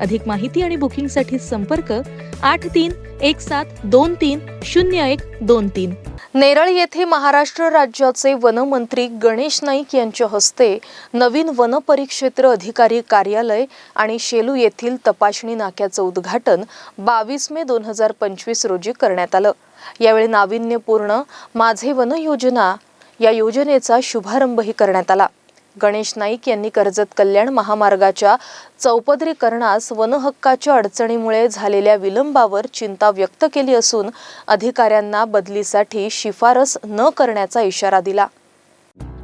अधिक माहिती आणि बुकिंगसाठी संपर्क आठ तीन एक सात दोन तीन शून्य एक दोन तीन. नेरळ येथे महाराष्ट्र राज्याचे वनमंत्री गणेश नाईक यांच्या हस्ते नवीन वन परिक्षेत्र अधिकारी कार्यालय आणि शेलू येथील तपासणी नाक्याचं उद्घाटन बावीस मे दोन हजार पंचवीस रोजी करण्यात आलं. यावेळी नाविन्यपूर्ण माझे वन योजना या योजनेचा शुभारंभही करण्यात आला. गणेश नाईक यांनी कर्जत कल्याण महामार्गाच्या चौपदरीकरणास वनहक्काच्या अडचणीमुळे झालेल्या विलंबावर चिंता व्यक्त केली असून अधिकाऱ्यांना बदलीसाठी शिफारस न करण्याचा इशारा दिला.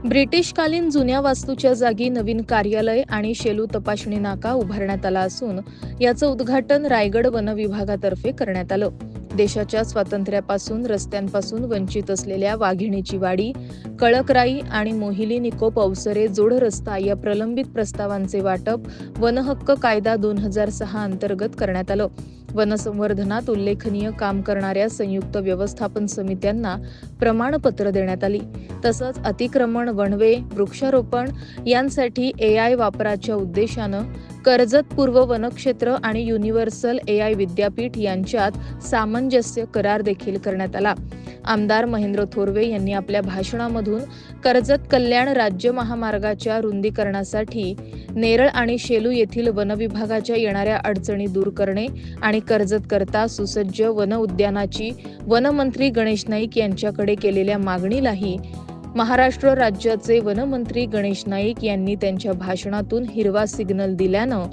ब्रिटिशकालीन जुन्या वास्तूच्या जागी नवीन कार्यालय आणि शेलू तपासणी नाका उभारण्यात आला असून याचं उद्घाटन रायगड वन विभागातर्फे करण्यात आलं. देशाच्या स्वातंत्र्यापासून रस्त्यांपासून वंचित असलेल्या वाघिणीची वाडी कळकराई आणि मोहिली निकोप अवसरे जोड रस्ता या प्रलंबित प्रस्तावांचे वाटप वनहक्क कायदा दोन हजार सहा अंतर्गत करण्यात आलं. वनसंवर्धनात उल्लेखनीय काम करणाऱ्या संयुक्त व्यवस्थापन समित्यांना प्रमाणपत्र देण्यात आली. तसंच अतिक्रमण वणवे वृक्षारोपण यांसाठी ए आय वापराच्या उद्देशानं कर्जत पूर्व वनक्षेत्र आणि युनिव्हर्सल ए आय विद्यापीठ यांच्यात सामंजस्य करार देखील करण्यात आला. आमदार महेंद्र थोरवे यांनी आपल्या भाषणामधून कर्जत कल्याण राज्य महामार्गाच्या रुंदीकरणासाठी नेरळ आणि शेलू येथील वनविभागाच्या येणाऱ्या अडचणी दूर करणे आणि कर्जत करता सुसज्ज वन उद्यानाची वनमंत्री गणेश नाईक यांच्याकडे केलेल्या मागणीलाही महाराष्ट्र राज्याचे वनमंत्री गणेश नाईक यांनी त्यांच्या भाषणातून हिरवा सिग्नल दिल्यानं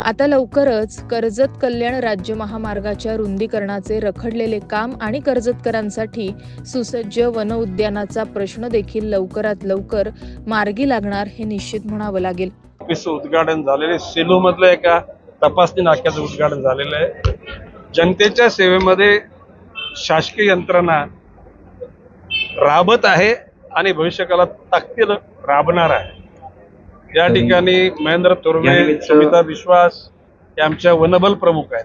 आता लवकरच कर्जत कल्याण राज्य महामार्गाच्या रुंदीकरणाचे रखडलेले काम आणि कर्जतकरांसाठी सुसज्ज वन उद्यानाचा प्रश्न देखील लवकरात लवकर मार्गी लागणार हे निश्चित म्हणावं लागेल. उद्घाटन झालेले सेलू मधलं एका तपासणी नाक्याचं उद्घाटन झालेलं आहे. जनतेच्या सेवेमध्ये शासकीय यंत्रणा राबत आहे. आणि भविष्यकाळात ताकदीनं राबणार आहे. या ठिकाणी महेंद्र थोरवे सुमिता विश्वास हे आमच्या वनबल प्रमुख आहेत.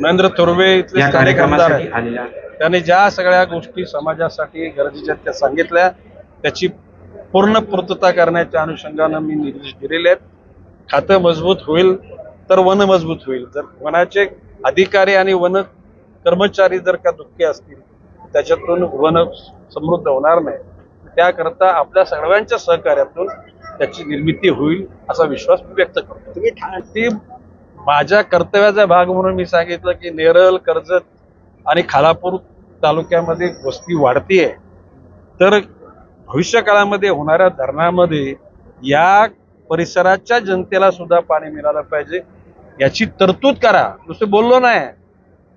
महेंद्र थोरवे इथले स्थानिक आमदार आहेत. त्यांनी ज्या सगळ्या गोष्टी समाजासाठी गरजेच्या त्या सांगितल्या. त्याची पूर्ण पूर्तता करण्याच्या अनुषंगानं मी निर्देश दिलेले आहेत. खातं मजबूत होईल तर वन मजबूत होईल. जर वनाचे अधिकारी आणि वन कर्मचारी जर का दुःखी असतील त्याच्यातून वन समृद्ध होणार नाही. त्याकरता आपल्या सर्वांच्या सहकार्यातून त्याची निर्मिती होईल असा विश्वास मी व्यक्त करतो. तुम्ही ती माझ्या कर्तव्याचा भाग म्हणून मी सांगितलं की नेरळ कर्जत आणि खालापूर तालुक्यामध्ये वस्ती वाढतीये. तर भविष्य काळामध्ये होणाऱ्या धरणामध्ये या परिसराच्या जनतेला सुद्धा पाणी मिळालं पाहिजे. याची तरतूद करा. नुसतं बोललो नाही.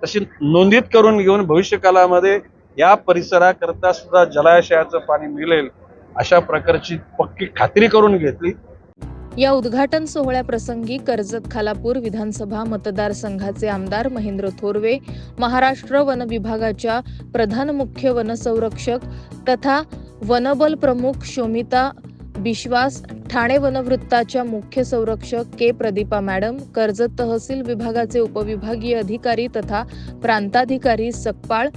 तशी नोंदीत करून घेऊन भविष्य काळामध्ये या परिसराकरता सुद्धा जलाशयाचं पाणी मिळेल अशा प्रकारची पक्की खात्री करून घेतली. या उद्घाटन सोहळ्याप्रसंगी कर्जत खालापूर विधानसभा मतदारसंघाचे आमदार महेंद्र थोरवे महाराष्ट्र वन विभागाच्या प्रधान मुख्य वनसंरक्षक तथा वनबल प्रमुख शोमिता विश्वास ठाणे वनवृत्ताच्या मुख्य संरक्षक के. प्रदीपा मॅडम कर्जत तहसील विभागाचे उपविभागीय अधिकारी तथा प्रांताधिकारी सकपाळ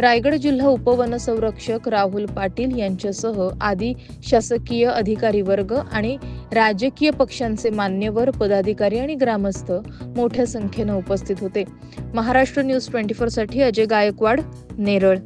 रायगड जिल्हा उपवनसंरक्षक राहुल पाटील यांच्यासह आदी शासकीय अधिकारी वर्ग आणि राजकीय पक्षांचे मान्यवर पदाधिकारी आणि ग्रामस्थ मोठ्या संख्येनं उपस्थित होते. महाराष्ट्र न्यूज ट्वेंटी साठी अजय गायकवाड नेरळ.